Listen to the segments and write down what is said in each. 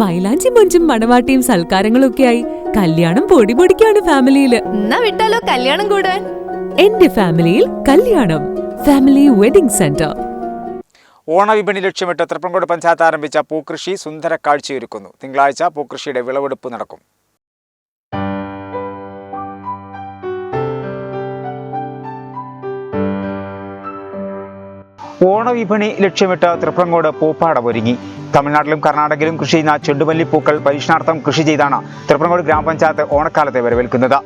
മൈലാഞ്ചി മൊഞ്ചും മണവാട്ടിയും സൽക്കാരങ്ങളും ആയി കല്യാണം പൊടി പൊടിക്കാണ് ഫാമിലിയിൽ. എന്നാ വിട്ടാലോ കല്യാണം കൂടാൻ? എന്റെ ഫാമിലിയിൽ കല്യാണം. Family wedding centre. ഓണവിപണി ലക്ഷ്യമിട്ട് തൃപ്പങ്കോട് പഞ്ചായത്ത് ആരംഭിച്ച പൂക്കൃഷി സുന്ദര കാഴ്ചയൊരുക്കുന്നു. തിങ്കളാഴ്ച പൂക്കൃഷിയുടെ വിളവെടുപ്പ് നടക്കും. ഓണവിപണി ലക്ഷ്യമിട്ട് തൃപ്രങ്കോട് പൂപ്പാടം ഒരുങ്ങി. തമിഴ്നാട്ടിലും കർണാടകയിലും കൃഷി ചെയ്യുന്ന ചെണ്ടുമല്ലി പൂക്കൾ പരീക്ഷണാർത്ഥം കൃഷി ചെയ്താണ്. തൃപ്രങ്ങോട് ഗ്രാമപഞ്ചായത്ത് ഓണക്കാലത്തെ വരവേൽക്കുന്നത്.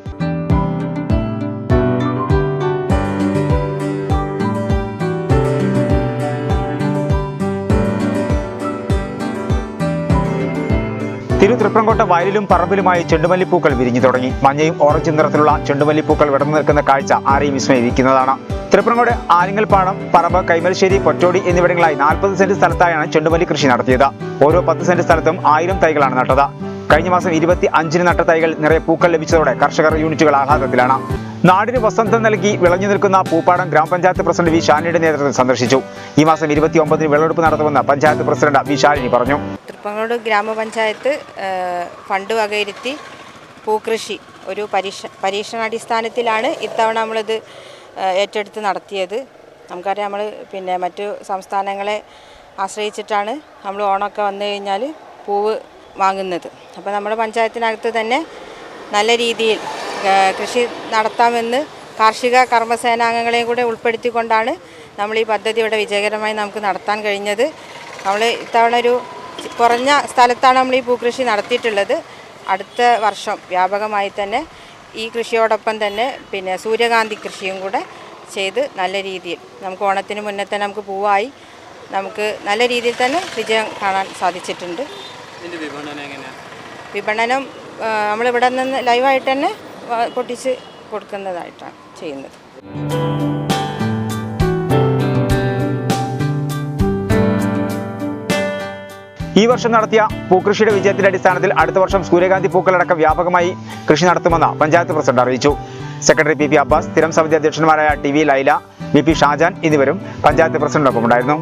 തിരു തൃപ്രങ്കോട്ട വയലിലും പറമ്പിലുമായി ചെണ്ടുമല്ലിപ്പൂക്കൾ വിരിഞ്ഞു തുടങ്ങി. മഞ്ഞയും ഓറഞ്ച് നിറത്തിലുള്ള ചെണ്ടുമല്ലിപ്പൂക്കൾ വിടർന്നു നിൽക്കുന്ന കാഴ്ച ആരെയും വിസ്മയിരിക്കുന്നതാണ് തൃപ്രങ്കോട് ആലിങ്ങൽപ്പാടം പറമ്പ് കൈമൽശ്ശേരി പൊറ്റോടി എന്നിവിടങ്ങളായി നാൽപ്പത് സെന്റ് സ്ഥലത്തായാണ് ചെണ്ടുമല്ലി കൃഷി നടത്തിയത്. ഓരോ പത്ത് സെന്റ് സ്ഥലത്തും ആയിരം തൈകളാണ് നട്ടത്. കഴിഞ്ഞ മാസം ഇരുപത്തി അഞ്ചിന് നട്ട തൈകൾ നിറയെ പൂക്കൾ ലഭിച്ചതോടെ കർഷകർ യൂണിറ്റുകൾ ആഹ്ലാദത്തിലാണ്. നാടിന് വസന്തം നൽകി വിളഞ്ഞു നിൽക്കുന്ന പൂപ്പാടം ഗ്രാമപഞ്ചായത്ത് പ്രസിഡന്റ് വി ഷാനിയുടെ നേതൃത്വത്തിൽ സന്ദർശിച്ചു. ഈ മാസം ഇരുപത്തി ഒമ്പതിന് വിളവെടുപ്പ് നടത്തുമെന്ന് പഞ്ചായത്ത് പ്രസിഡന്റ് വി ഷാലിനി പറഞ്ഞു. തൃപ്പങ്ങോട് ഗ്രാമപഞ്ചായത്ത് ഫണ്ട് വകയിരുത്തി പൂക്കൃഷി ഒരു പരീക്ഷ പരീക്ഷണാടിസ്ഥാനത്തിലാണ് ഇത്തവണ നമ്മളിത് ഏറ്റെടുത്ത് നടത്തിയത്. നമുക്കറിയാം നമ്മൾ പിന്നെ മറ്റു സംസ്ഥാനങ്ങളെ ആശ്രയിച്ചിട്ടാണ് നമ്മൾ ഓണമൊക്കെ വന്നു കഴിഞ്ഞാൽ പൂവ് വാങ്ങുന്നത്. അപ്പോൾ നമ്മുടെ പഞ്ചായത്തിനകത്ത് തന്നെ നല്ല രീതിയിൽ കൃഷി നടത്താമെന്ന് കാർഷിക കർമ്മസേനാംഗങ്ങളെയും കൂടെ ഉൾപ്പെടുത്തിക്കൊണ്ടാണ് നമ്മൾ ഈ പദ്ധതി ഇവിടെ വിജയകരമായി നമുക്ക് നടത്താൻ കഴിഞ്ഞത്. നമ്മൾ ഇത്തവണ ഒരു കുറഞ്ഞ സ്ഥലത്താണ് നമ്മൾ ഈ പൂക്കൃഷി നടത്തിയിട്ടുള്ളത്. അടുത്ത വർഷം വ്യാപകമായി തന്നെ ഈ കൃഷിയോടൊപ്പം തന്നെ പിന്നെ സൂര്യകാന്തി കൃഷിയും കൂടെ ചെയ്ത് നല്ല രീതിയിൽ നമുക്ക് ഓണത്തിന് മുന്നേ തന്നെ നമുക്ക് പൂവായി നമുക്ക് നല്ല രീതിയിൽ തന്നെ വിജയം കാണാൻ സാധിച്ചിട്ടുണ്ട്. വിപണനം നമ്മളിവിടെ നിന്ന് ലൈവായിട്ട് തന്നെ പൊട്ടിച്ച് കൊടുക്കുന്നതായിട്ടാണ് ചെയ്യുന്നത്. ഈ വർഷം നടത്തിയ പൂക്കൃഷിയുടെ വിജയത്തിന്റെ അടിസ്ഥാനത്തിൽ അടുത്ത വർഷം സൂര്യകാന്തി പൂക്കളടക്കം വ്യാപകമായി കൃഷി നടത്തുമെന്ന് പഞ്ചായത്ത് പ്രസിഡന്റ് അറിയിച്ചു. സെക്രട്ടറി പി പി അബ്ബാസ് സ്ഥിരം സമിതി അധ്യക്ഷന്മാരായ T V Laila B P Shajan എന്നിവരും പഞ്ചായത്ത് പ്രസിഡന്റിനൊപ്പം ഉണ്ടായിരുന്നു